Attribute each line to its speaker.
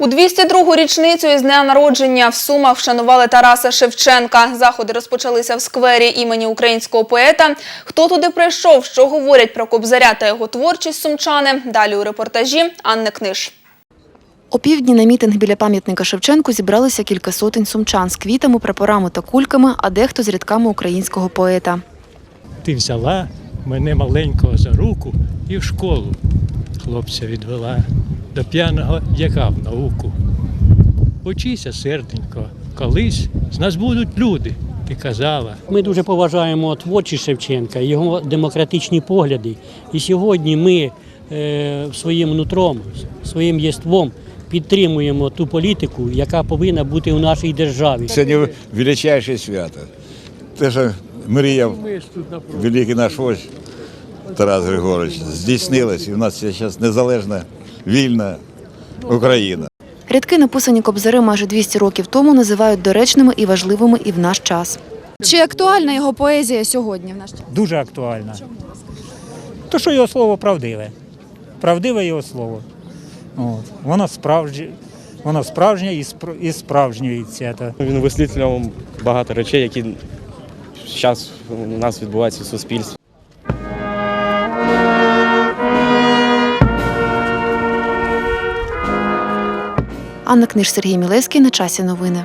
Speaker 1: У 202-гу річницю із дня народження в Сумах вшанували Тараса Шевченка. Заходи розпочалися в сквері імені українського поета. Хто туди прийшов, що говорять про Кобзаря та його творчість сумчани? Далі у репортажі Анни Книж.
Speaker 2: О півдні на мітинг біля пам'ятника Шевченку зібралися кілька сотень сумчан з квітами, прапорами та кульками, а дехто з рядками українського поета.
Speaker 3: Ти взяла мене маленького за руку і в школу хлопця відвела до п'яного дяка в науку. Учися, серденько, колись з нас будуть люди, ти казала.
Speaker 4: Ми дуже поважаємо творчість Шевченка, його демократичні погляди. І сьогодні ми е, своїм нутром, своїм єством підтримуємо ту політику, яка повинна бути у нашій державі.
Speaker 5: Сьогодні величайше свято. Те, що мріяв великий наш вождь Тарас Григорович, здійснилось, і в нас зараз незалежна, вільна Україна.
Speaker 2: Рядки, написані кобзари майже 200 років тому, називають доречними і важливими і в наш час.
Speaker 6: Чи актуальна його поезія сьогодні в наш час?
Speaker 7: Дуже актуальна. То, що його слово правдиве. Правдиве його слово. От. Воно справжнє, воно справжнє і, спр- і справжнюється.
Speaker 8: Він висвітлював багато речей, які зараз у нас відбуваються в суспільстві.
Speaker 2: Анна Книж, Сергій Мілевський. На часі новини.